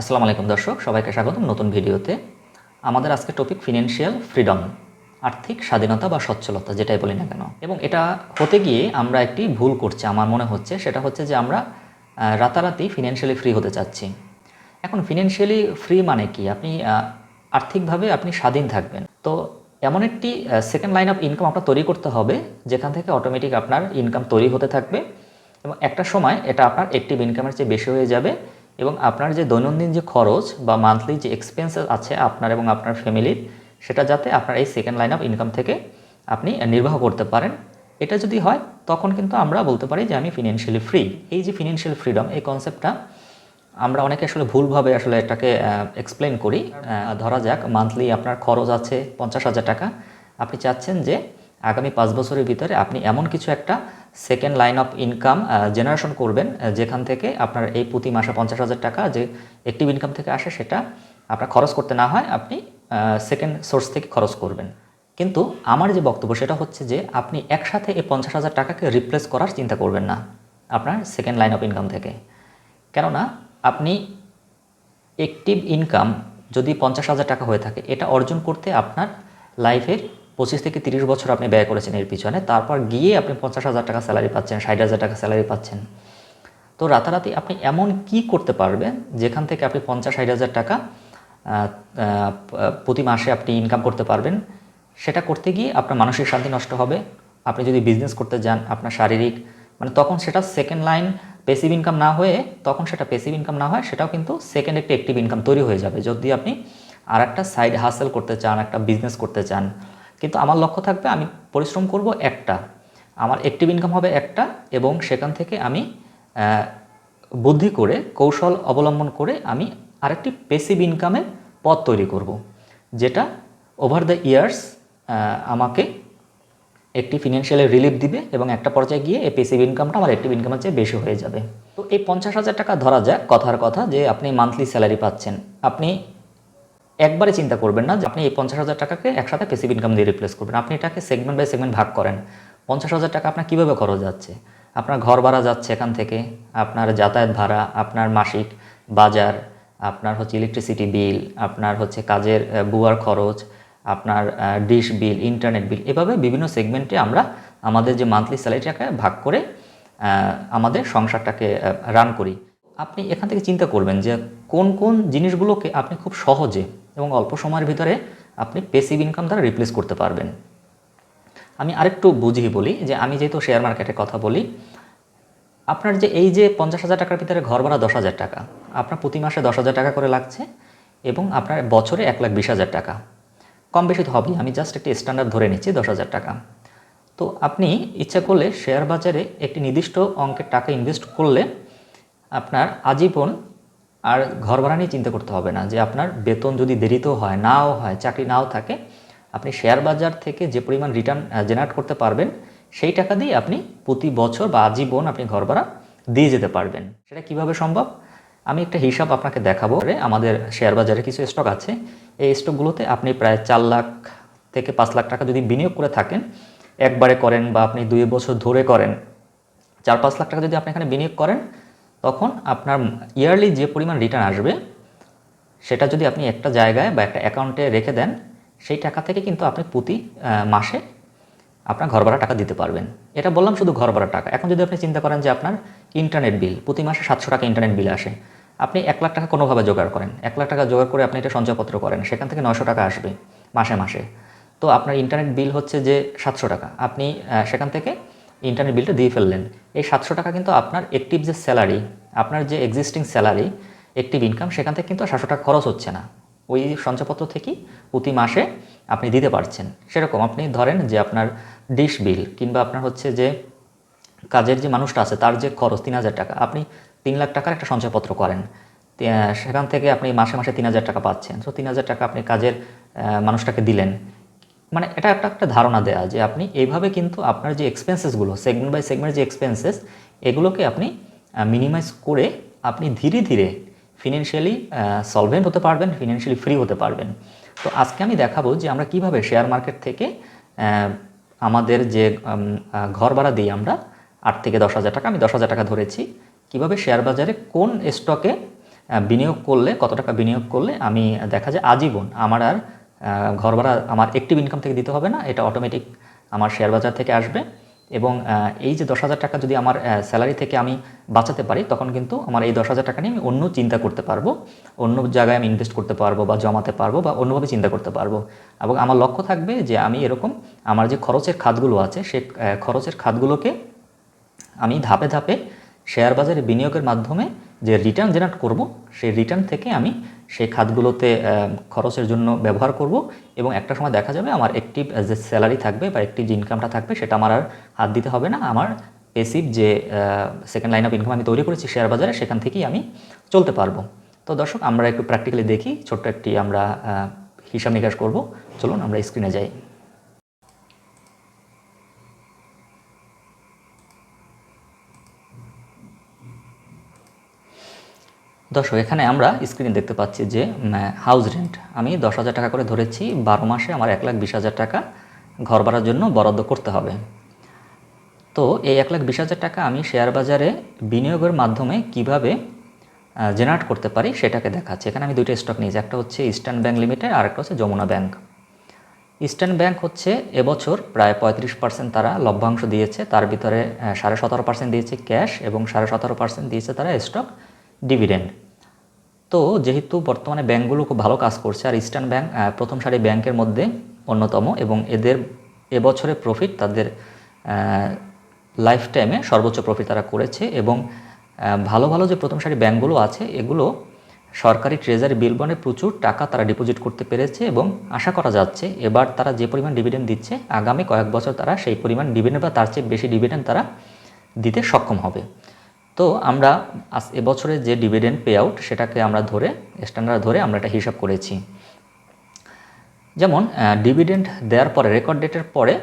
আসসালামু আলাইকুম দর্শক, সবাইকে স্বাগতম নতুন ভিডিওতে। আমাদের আজকে টপিক ফিনান্সিয়াল ফ্রিডম আর্থিক স্বাধীনতা বা সচ্ছলতা, যেটাই বলি না কেন। এবং এটা হতে গিয়ে আমরা একটি ভুল করছি, আমার মনে হচ্ছে। সেটা হচ্ছে যে আমরা রাতারাতি ফিনান্সিয়ালি ফ্রি হতে চাচ্ছি। এখন ফিনান্সিয়ালি ফ্রি মানে কি? আপনি আর্থিকভাবে আপনি স্বাধীন থাকবেন। তো এমন একটি সেকেন্ড লাইন অফ ইনকাম আপনার তৈরি করতে হবে, যেখান থেকে অটোমেটিক আপনার ইনকাম তৈরি হতে থাকবে। এবং একটা সময় এটা আপনার অ্যাক্টিভ ইনকামের চেয়ে বেশি হয়ে যাবে। এবং আপনার যে দৈনন্দিন যে খরচ বা মান্থলি যে এক্সপেন্সেস আছে আপনার এবং আপনার ফ্যামিলির সেটা যাতে আপনার এই সেকেন্ড লাইন অফ ইনকাম থেকে আপনি নির্বাহ করতে পারেন। এটা যদি হয়, তখন কিন্তু আমরা বলতে পারি যে আমি ফিনান্সিয়ালি ফ্রি এই যে ফিনান্সিয়াল ফ্রিডম এই কনসেপ্টটা আমরা অনেকে আসলে ভুলভাবে আসলে এটাকে এক্সপ্লেন করি। ধরা যাক মান্থলি আপনার খরচ আছে পঞ্চাশ হাজার টাকা। আপনি চাচ্ছেন যে আগামী পাঁচ বছরের ভিতরে আপনি এমন কিছু একটা second line of income generation করবেন যেখান থেকে আপনার এই প্রতি মাসে পঞ্চাশ হাজার টাকা যে অ্যাক্টিভ ইনকাম থেকে আসে সেটা আপনার খরচ করতে না হয়, আপনি সেকেন্ড সোর্স থেকে খরচ করবেন। কিন্তু আমার যে বক্তব্য সেটা হচ্ছে যে আপনি একসাথে এই পঞ্চাশ হাজার টাকাকে রিপ্লেস করার চিন্তা করবেন না আপনার সেকেন্ড লাইন অফ ইনকাম থেকে। কেননা আপনি অ্যাক্টিভ ইনকাম যদি পঞ্চাশ হাজার টাকা হয়ে থাকে, এটা অর্জন করতে আপনার লাইফের পঁচিশ থেকে তিরিশ বছর আপনি ব্যয় করেছেন এর পিছনে, তারপর গিয়ে আপনি পঞ্চাশ হাজার টাকা স্যালারি পাচ্ছেন, ষাট হাজার টাকা স্যালারি পাচ্ছেন। তো রাতারাতি আপনি এমন কি করতে পারবেন যেখান থেকে আপনি পঞ্চাশ, ষাট হাজার টাকা প্রতি মাসে আপনি ইনকাম করতে পারবেন? সেটা করতে গিয়ে আপনার মানসিক শান্তি নষ্ট হবে। আপনি যদি বিজনেস করতে যান, আপনার শারীরিক মানে তখন সেটা সেকেন্ড লাইন পেসিভ ইনকাম না হয়ে, তখন সেটা পেসিভ ইনকাম না হয়, সেটাও কিন্তু সেকেন্ড একটি অ্যাক্টিভ ইনকাম তৈরি হয়ে যাবে। যদি আপনি আর একটা সাইড হাসেল করতে চান, একটা বিজনেস করতে চান কিন্তু আমার লক্ষ্য থাকবে আমি পরিশ্রম করব একটা। আমার অ্যাক্টিভ ইনকাম হবে একটা এবং সেখান থেকে আমি বুদ্ধি করে, কৌশল অবলম্বন করে আমি আরেকটি পেসিভ ইনকামের পথ তৈরি করব, যেটা ওভার দ্য ইয়ার্স আমাকে একটি ফিনান্সিয়ালি রিলিফ দিবে এবং একটা পর্যায়ে গিয়ে এই পেসিভ ইনকামটা আমার অ্যাক্টিভ ইনকামের চেয়ে বেশি হয়ে যাবে। তো এই পঞ্চাশ হাজার টাকা ধরা যাক কথার কথা যে আপনি মান্থলি স্যালারি পাচ্ছেন। আপনি একবারে চিন্তা করবেন না যে আপনি এই পঞ্চাশ হাজার টাকাকে একসাথে পেসিভ ইনকাম দিয়ে রিপ্লেস করবেন। আপনি এটাকে সেগমেন্ট বাই সেগমেন্ট ভাগ করেন। পঞ্চাশ হাজার টাকা আপনার কীভাবে খরচ যাচ্ছে? আপনার ঘর ভাড়া যাচ্ছে এখান থেকে, আপনার যাতায়াত ভাড়া, আপনার মাসিক বাজার, আপনার হচ্ছে ইলেকট্রিসিটি বিল আপনার হচ্ছে কাজের বুয়ার খরচ, আপনার ডিশ বিল ইন্টারনেট বিল এভাবে বিভিন্ন সেগমেন্টে আমরা আমাদের যে মান্থলি স্যালারিটাকে ভাগ করে আমাদের সংসারটাকে রান করি। আপনি এখান থেকে চিন্তা করবেন যে কোন কোন জিনিসগুলোকে আপনি খুব সহজে এবং অল্প সময়ের ভিতরে আপনি পেসিভ ইনকাম দ্বারা রিপ্লেস করতে পারবেন। আমি আরেকটু বুঝিয়ে বলি যে আমি যেহেতু শেয়ার মার্কেটে কথা বলি, আপনার যে এই যে পঞ্চাশ হাজার টাকার ভিতরে ঘর ভাড়া দশ হাজার টাকা, আপনার প্রতি মাসে দশ হাজার টাকা করে লাগছে এবং আপনার বছরে এক লাখ বিশ হাজার টাকা। কম বেশি তো হবেই, আমি জাস্ট একটি স্ট্যান্ডার্ড ধরে নিচ্ছি দশ হাজার টাকা। তো আপনি ইচ্ছা করলে শেয়ার বাজারে একটি নির্দিষ্ট অঙ্কের টাকা ইনভেস্ট করলে আপনার আজীবন আর ঘর ভাড়া নিয়ে চিন্তা করতে হবে না যে আপনার বেতন যদি দেরিতেও হয়, নাও হয়, চাকরি নাও থাকে, আপনি শেয়ার বাজার থেকে যে পরিমাণ রিটার্ন জেনারেট করতে পারবেন, সেই টাকা দিয়ে আপনি প্রতি বছর বা আজীবন আপনি ঘর ভাড়া দিয়ে যেতে পারবেন। সেটা কীভাবে সম্ভব? আমি একটা হিসাব আপনাকে দেখাবো। আমাদের শেয়ার বাজারে কিছু স্টক আছে। এই স্টকগুলোতে আপনি প্রায় চার লাখ থেকে পাঁচ লাখ টাকা যদি বিনিয়োগ করে থাকেন, একবারে করেন বা আপনি দুই বছর ধরে করেন, চার পাঁচ লাখ টাকা যদি আপনি এখানে বিনিয়োগ করেন তখন আপনার ইয়ারলি যে পরিমাণ রিটার্ন আসবে, সেটা যদি আপনি একটা জায়গায় বা একটা অ্যাকাউন্টে রেখে দেন, সেই টাকা থেকে কিন্তু আপনি প্রতি মাসে আপনার ঘর ভাড়া টাকা দিতে পারবেন। এটা বললাম শুধু ঘর ভাড়া টাকা। এখন যদি আপনি চিন্তা করেন যে আপনার ইন্টারনেট বিল প্রতি মাসে সাতশো টাকা ইন্টারনেট বিল আসে, আপনি এক লাখ টাকা কোনোভাবে জোগাড় করেন। এক লাখ টাকা জোগাড় করে আপনি এটা সঞ্চয়পত্র করেন, সেখান থেকে নয়শো টাকা আসবে মাসে মাসে। তো আপনার ইন্টারনেট বিল হচ্ছে যে সাতশো টাকা। আপনি সেখান থেকে ইন্টারনেট বিলটা দিয়ে ফেললেন। এই সাতশো টাকা কিন্তু আপনার অ্যাক্টিভ যে স্যালারি আপনার যে এক্সিস্টিং স্যালারি অ্যাক্টিভ ইনকাম সেখান থেকে কিন্তু সাতশো টাকা খরচ হচ্ছে না। ওই সঞ্চয়পত্র থেকেই প্রতি মাসে আপনি দিতে পারছেন। সেরকম আপনি ধরেন যে আপনার ডিশ বিল কিংবা আপনার হচ্ছে যে কাজের যে মানুষটা আছে, তার যে খরচ তিন হাজার টাকা, আপনি তিন লাখ টাকার একটা সঞ্চয়পত্র করেন। সেখান থেকে আপনি মাসে মাসে তিন হাজার টাকা পাচ্ছেন। তো তিন হাজার টাকা আপনি কাজের মানুষটাকে দিলেন। মানে এটা একটা একটা ধারণা দেয়া যে আপনি এইভাবে কিন্তু আপনার যে এক্সপেন্সেসগুলো সেগমেন্ট বাই সেগমেন্ট যে এক্সপেন্সেস এগুলোকে আপনি মিনিমাইজ করে আপনি ধীরে ধীরে ফিনান্সিয়ালি সলভেন্ট হতে পারবেন ফিনান্সিয়ালি ফ্রি হতে পারবেন। তো আজকে আমি দেখাবো যে আমরা কীভাবে শেয়ার মার্কেট থেকে আমাদের যে ঘর ভাড়া দিই আমরা, আট থেকে দশ হাজার টাকা, আমি দশ হাজার টাকা ধরেছি। কীভাবে শেয়ার বাজারে কোন স্টকে বিনিয়োগ করলে, কত টাকা বিনিয়োগ করলে আমি দেখা যায় আজীবন আমার আর ঘর ভাড়া আমার অ্যাক্টিভ ইনকাম থেকে দিতে হবে না, এটা অটোমেটিক আমার শেয়ার বাজার থেকে আসবে। এবং এই যে দশ হাজার টাকা যদি আমার স্যালারি থেকে আমি বাঁচাতে পারি, তখন কিন্তু আমার এই দশ হাজার টাকা নিয়ে আমি অন্য চিন্তা করতে পারব, অন্য জায়গায় আমি ইনভেস্ট করতে পারব বা জমাতে পারব বা অন্যভাবে চিন্তা করতে পারব। এবং আমার লক্ষ্য থাকবে যে আমি এরকম আমার যে খরচের খাতগুলো আছে, সে খরচের খাতগুলোকে আমি ধাপে ধাপে শেয়ার বাজারে বিনিয়োগের মাধ্যমে যে রিটার্ন জেনারেট করব, সেই রিটার্ন থেকে আমি সেই খাতগুলোতে খরচের জন্য ব্যবহার করব এবং একটা সময় দেখা যাবে আমার একটিভ যে স্যালারি থাকবে বা একটিভ যে ইনকামটা থাকবে, সেটা আমার আর হাত দিতে হবে না। আমার পেসিভ যে সেকেন্ড লাইন অফ ইনকাম আমি তৈরি করেছি শেয়ার বাজারে, সেখান থেকেই আমি চলতে পারব। তো দর্শক, আমরা একটু প্র্যাকটিক্যালি দেখি, ছোট্ট একটি আমরা হিসাব নিকাশ করব। চলুন, আমরা স্ক্রিনে যাই। দর্শক, এখানে আমরা স্ক্রিনে দেখতে পাচ্ছি যে হাউস রেন্ট আমি দশ হাজার টাকা করে ধরেছি, বারো মাসে আমার এক লাখ বিশ হাজার টাকা ঘর ভাড়ার জন্য বরাদ্দ করতে হবে। তো এই এক লাখ বিশ হাজার টাকা আমি শেয়ার বাজারে বিনিয়োগের মাধ্যমে কীভাবে জেনারেট করতে পারি সেটাকে দেখাচ্ছি। এখানে আমি দুইটা স্টক নিয়েছি, একটা হচ্ছে ইস্টার্ন ব্যাংক লিমিটেড আর একটা হচ্ছে যমুনা ব্যাংক ইস্টার্ন ব্যাংক হচ্ছে এবছর প্রায় পঁয়ত্রিশ পার্সেন্ট তারা লভ্যাংশ দিয়েছে, তার ভিতরে সাড়ে সতেরো পার্সেন্ট দিয়েছে ক্যাশ এবং সাড়ে সতেরো পার্সেন্ট দিয়েছে তারা স্টক ডিভিডেন্ড তো যেহেতু বর্তমানে ব্যাঙ্কগুলো খুব ভালো কাজ করছে, আর ইস্টার্ন ব্যাঙ্ক প্রথম সারি ব্যাংকের মধ্যে অন্যতম এবং এদের এবছরে প্রফিট তাদের লাইফ টাইমে সর্বোচ্চ প্রফিট তারা করেছে এবং ভালো ভালো যে প্রথম সারি ব্যাঙ্কগুলো আছে এগুলো সরকারি ট্রেজারি বিল বন্ডে প্রচুর টাকা তারা ডিপোজিট করতে পেরেছে এবং আশা করা যাচ্ছে এবার তারা যে পরিমাণ ডিভিডেন্ড দিচ্ছে, আগামী কয়েক বছর তারা সেই পরিমাণ ডিভিডেন্ড বা তার চেয়ে বেশি ডিভিডেন্ড তারা দিতে সক্ষম হবে। তো আমরা আজ এবছরে যে ডিভিডেন্ড পে আউট সেটাকে আমরা ধরে স্ট্যান্ডার্ড ধরে আমরা এটা হিসাব করেছি। যেমন ডিভিডেন্ড দেওয়ার পরে রেকর্ড ডেটের পরে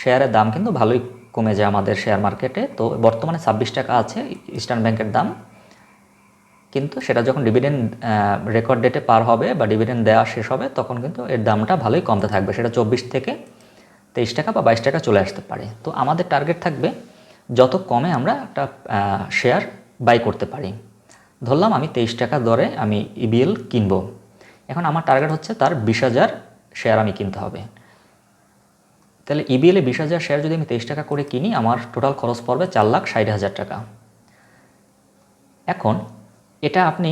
শেয়ারের দাম কিন্তু ভালোই কমে যায় আমাদের শেয়ার মার্কেটে তো বর্তমানে ছাব্বিশ টাকা আছে ইস্টার্ন ব্যাংকের দাম। কিন্তু সেটা যখন ডিভিডেন্ড রেকর্ড ডেটে পার হবে বা ডিভিডেন্ড দেওয়া শেষ হবে, তখন কিন্তু এর দামটা ভালোই কমতে থাকবে। সেটা চব্বিশ থেকে তেইশ টাকা বা বাইশ টাকা চলে আসতে পারে। তো আমাদের টার্গেট থাকবে যত কমে আমরা একটা শেয়ার বাই করতে পারি। ধরলাম আমি তেইশ টাকা দরে আমি ইবিএল কিনবো। এখন আমার টার্গেট হচ্ছে তার বিশ হাজার শেয়ার আমি কিনতে হবে। তাহলে ইবিএলে বিশ হাজার শেয়ার যদি আমি তেইশ টাকা করে কিনি, আমার টোটাল খরচ পড়বে চার লাখ ষাট হাজার টাকা। এখন এটা আপনি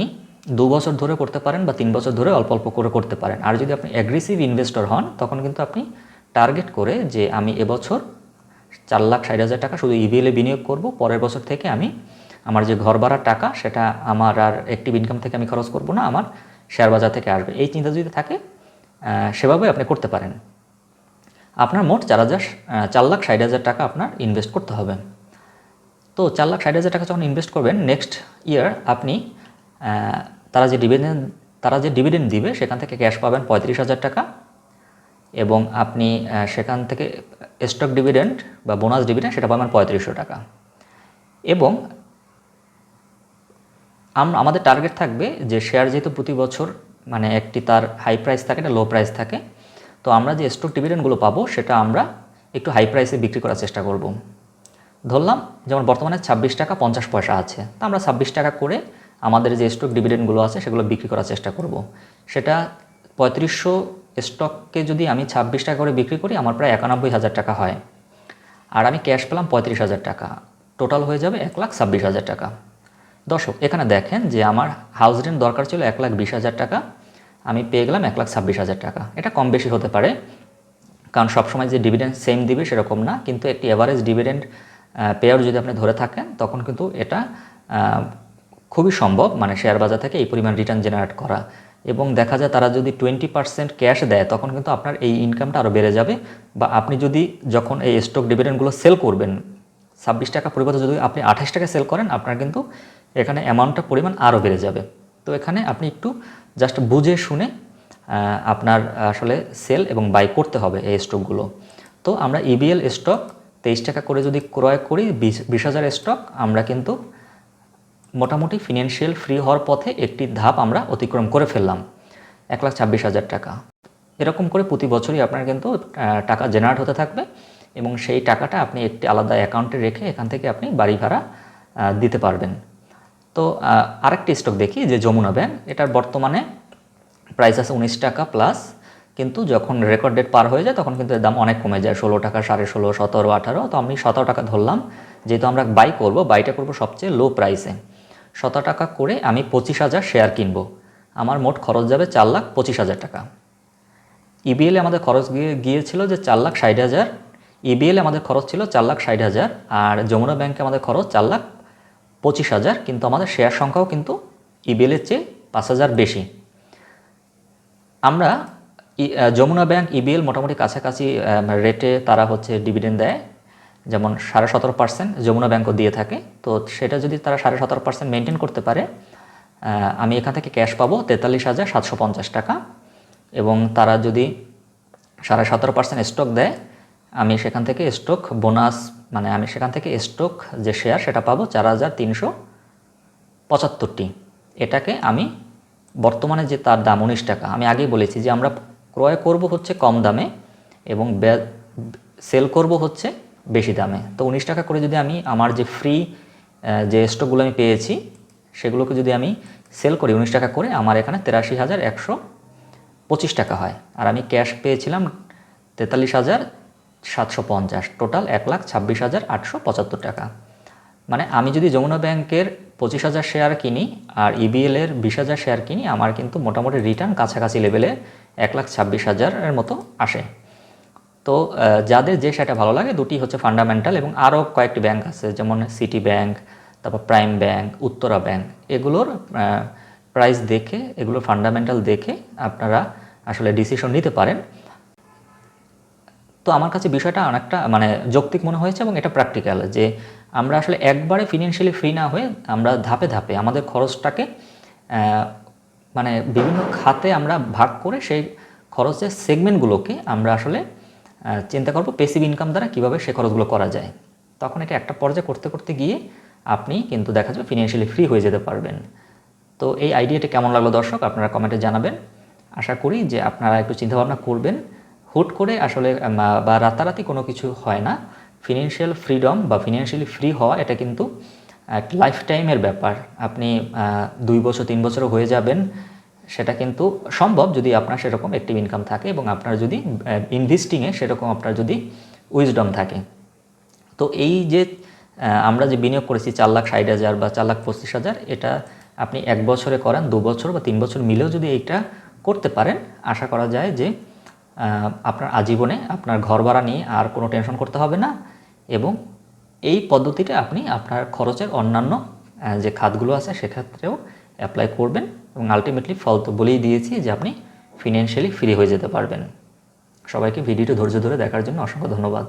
দু বছর ধরে করতে পারেন বা তিন বছর ধরে অল্প অল্প করে করতে পারেন। আর যদি আপনি অ্যাগ্রেসিভ ইনভেস্টর হন, তখন কিন্তু আপনি টার্গেট করে যে আমি এবছর চার লাখ ষাট হাজার টাকা শুধু ইভিএলে বিনিয়োগ করব। পরের বছর থেকে আমি আমার যে ঘর ভাড়ার টাকা, সেটা আমার আর অ্যাক্টিভ ইনকাম থেকে আমি খরচ করব না, আমার শেয়ার বাজার থেকে আসবে। এই চিন্তা যদি থাকে সেভাবে আপনি করতে পারেন। আপনার মোট চার হাজার চার লাখ ষাট হাজার টাকা আপনার ইনভেস্ট করতে হবে। তো চার লাখ ষাট হাজার টাকা যখন ইনভেস্ট করবেন নেক্সট ইয়ার আপনি তারা যে ডিভিডেন্ড তারা যে ডিভিডেন্ড দিবে, সেখান থেকে ক্যাশ পাবেন পঁয়ত্রিশ হাজার টাকা। এবং আপনি সেখান থেকে স্টক ডিভিডেন্ড বা বোনাস ডিভিডেন্ড সেটা পাবেন পঁয়ত্রিশশো টাকা। এবং আমাদের টার্গেট থাকবে যে শেয়ার যেহেতু প্রতি বছর মানে একটি তার হাই প্রাইস থাকে না লো প্রাইস থাকে, তো আমরা যে স্টক ডিভিডেন্ডগুলো পাবো সেটা আমরা একটু হাই প্রাইসে বিক্রি করার চেষ্টা করব। ধরলাম, যেমন বর্তমানে ছাব্বিশ টাকা পঞ্চাশ পয়সা আছে, তা আমরা ছাব্বিশ টাকা করে আমাদের যে স্টক ডিভিডেন্ডগুলো আছে সেগুলো বিক্রি করার চেষ্টা করব। সেটা পঁয়ত্রিশশো স্টককে যদি আমি ছাব্বিশ টাকা করে বিক্রি করি, আমার প্রায় একানব্বই হাজার টাকা হয়। আর আমি ক্যাশ পেলাম পঁয়ত্রিশ হাজার টাকা। টোটাল হয়ে যাবে এক লাখ ছাব্বিশ হাজার টাকা। দর্শক, এখানে দেখেন যে আমার হাউস রেন্ট দরকার ছিল এক লাখ বিশ হাজার টাকা। আমি পেয়ে গেলাম এক লাখ ছাব্বিশ হাজার টাকা। এটা কম বেশি হতে পারে। কারণ সবসময় যে ডিভিডেন্ড সেম দিবে সেরকম না। কিন্তু একটি এভারেজ ডিভিডেন্ড পেয়ার যদি আপনি ধরে থাকেন, তখন কিন্তু এটা খুবই সম্ভব। মানে শেয়ার বাজার থেকে এই পরিমাণ রিটার্ন জেনারেট করা। এবং দেখা যায় তারা যদি টোয়েন্টি পার্সেন্ট ক্যাশ দেয়, তখন কিন্তু আপনার এই ইনকামটা আরও বেড়ে যাবে। বা আপনি যদি যখন এই স্টক ডিভিডেন্ডগুলো সেল করবেন, ছাব্বিশ টাকা পরিবর্তে যদি আপনি আঠাশ টাকা সেল করেন, আপনার কিন্তু এখানে অ্যামাউন্টটা পরিমাণ আরও বেড়ে যাবে। তো এখানে আপনি একটু জাস্ট বুঝে শুনে আপনার আসলে সেল এবং বাই করতে হবে এই স্টকগুলো তো আমরা ইবিএল স্টক তেইশ টাকা করে যদি ক্রয় করি, বিশ বিশ হাজার স্টক আমরা কিন্তু মোটামুটি ফিনান্সিয়াল ফ্রি হওয়ার পথে একটি ধাপ আমরা অতিক্রম করে ফেললাম। এক লাখ ছাব্বিশ হাজার টাকা। এরকম করে প্রতি বছরই আপনার কিন্তু টাকা জেনারেট হতে থাকবে এবং সেই টাকাটা আপনি একটি আলাদা অ্যাকাউন্টে রেখে এখান থেকে আপনি বাড়ি ভাড়া দিতে পারবেন। তো আরেকটি স্টক দেখি, যে যমুনা ব্যাংক এটার বর্তমানে প্রাইস আছে উনিশ টাকা প্লাস কিন্তু যখন রেকর্ড ডেট পার হয়ে যায়, তখন কিন্তু এর দাম অনেক কমে যায়। ষোলো টাকা, সাড়ে ষোলো, সতেরো, আঠারো। তো আমি সতেরো টাকা ধরলাম। যেহেতু আমরা বাই করব বাইটা করব সবচেয়ে লো প্রাইসে সতেরো টাকা করে আমি পঁচিশ হাজার শেয়ার কিনবো। আমার মোট খরচ যাবে চার লাখ পঁচিশ হাজার টাকা। ইবিএলে আমাদের খরচ গিয়ে, গিয়েছিল যে চার লাখ ষাট হাজার। ইবিএলে আমাদের খরচ ছিল চার লাখ ষাট হাজার। আর যমুনা ব্যাংকে আমাদের খরচ চার লাখ পঁচিশ হাজার। কিন্তু আমাদের শেয়ার সংখ্যাও কিন্তু ইবিএলের চেয়ে পাঁচ হাজার বেশি। আমরা যমুনা ব্যাংক ইবিএল মোটামুটি কাছাকাছি রেটে তারা হচ্ছে ডিভিডেন্ড দেয়। যেমন সাড়ে সতেরো পার্সেন্ট যমুনা ব্যাংকও দিয়ে থাকে, তো সেটা যদি তারা সাড়ে সতেরো পার্সেন্ট মেনটেন করতে পারে আমি এখান থেকে ক্যাশ পাবো তেতাল্লিশ হাজার সাতশো পঞ্চাশ টাকা এবং তারা যদি সাড়ে সতেরো পার্সেন্ট স্টক দেয়, আমি সেখান থেকে স্টক বোনাস মানে আমি সেখান থেকে স্টক যে শেয়ার সেটা পাবো চার হাজার তিনশো পঁচাত্তরটি। এটাকে আমি বর্তমানে যে তার দাম উনিশ টাকা, আমি আগেই বলেছি যে আমরা ক্রয় করব হচ্ছে কম দামে এবং সেল করব হচ্ছে বেশি দামে। তো উনিশ টাকা করে যদি আমি আমার যে ফ্রি যে স্টকগুলো আমি পেয়েছি, সেগুলোকে যদি আমি সেল করি, উনিশ টাকা করে, আমার এখানে তেরাশি হাজার একশো পঁচিশ টাকা হয়। আর আমি ক্যাশ পেয়েছিলাম তেতাল্লিশ হাজার সাতশো পঞ্চাশ। টোটাল এক লাখ ছাব্বিশ হাজার আটশো পঁচাত্তর টাকা। মানে আমি যদি যমুনা ব্যাংকের পঁচিশ হাজার শেয়ার কিনি আর ইবিএল এর বিশ হাজার শেয়ার কিনি, আমার কিন্তু মোটামুটি রিটার্ন কাছাকাছি লেভেলে এক লাখ ছাব্বিশ হাজারের মতো আসে। তো যাদের যে সেটা ভালো লাগে, দুটি হচ্ছে ফান্ডামেন্টাল এবং আরও কয়েকটি ব্যাংক আছে, যেমন সিটি ব্যাংক তারপর প্রাইম ব্যাংক উত্তরা ব্যাংক এগুলোর প্রাইস দেখে, এগুলোর ফান্ডামেন্টাল দেখে আপনারা আসলে ডিসিশন নিতে পারেন। তো আমার কাছে বিষয়টা অনেকটা মানে যৌক্তিক মনে হয়েছে এবং এটা প্র্যাকটিক্যাল যে আমরা আসলে একবারে ফিনান্সিয়ালি ফ্রি না হয়ে আমরা ধাপে ধাপে আমাদের খরচটাকে মানে বিভিন্ন খাতে আমরা ভাগ করে সেই খরচের সেগমেন্টগুলোকে আমরা আসলে চিন্তা করব পেসিভ ইনকাম দ্বারা কীভাবে সেই খরচগুলো করা যায়। তখন এটা একটা পর্যায়ে করতে করতে গিয়ে আপনি কিন্তু দেখা যাবে ফিনান্সিয়ালি ফ্রি হয়ে যেতে পারবেন। তো এই আইডিয়াটা কেমন লাগল দর্শক? আপনারা কমেন্টে জানাবেন। আশা করি যে আপনারা একটু চিন্তাভাবনা করবেন। হুট করে আসলে বা রাতারাতি কোনো কিছু হয় না। ফিনান্সিয়াল ফ্রিডম বা ফিনান্সিয়ালি ফ্রি হওয়া এটা কিন্তু এক লাইফ টাইমের ব্যাপার। আপনি দুই বছর, তিন বছরও হয়ে যাবেন। সেটা কিন্তু সম্ভব যদি আপনার সেরকম অ্যাক্টিভ ইনকাম থাকে এবং আপনার যদি ইনভেস্টিংয়ে সেরকম আপনার যদি উইজডম থাকে। তো এই যে আমরা যে বিনিয়োগ করেছি চার লাখ ষাট হাজার বা চার লাখ পঁচিশ হাজার, এটা আপনি এক বছরে করেন, দু বছর বা তিন বছর মিলেও যদি এইটা করতে পারেন, আশা করা যায় যে আপনার আজীবনে আপনার ঘর ভাড়া নিয়ে আর কোনো টেনশন করতে হবে না এবং এই পদ্ধতিটা আপনি আপনার খরচের অন্যান্য যে খাতগুলো আছে সেক্ষেত্রেও অ্যাপ্লাই করবেন এবং আলটিমেটলি ফল তো বলেই দিয়েছি যে আপনি ফিনান্সিয়ালি ফ্রি হয়ে যেতে পারবেন। সবাইকে ভিডিওটি ধৈর্য ধরে দেখার জন্য অসংখ্য ধন্যবাদ।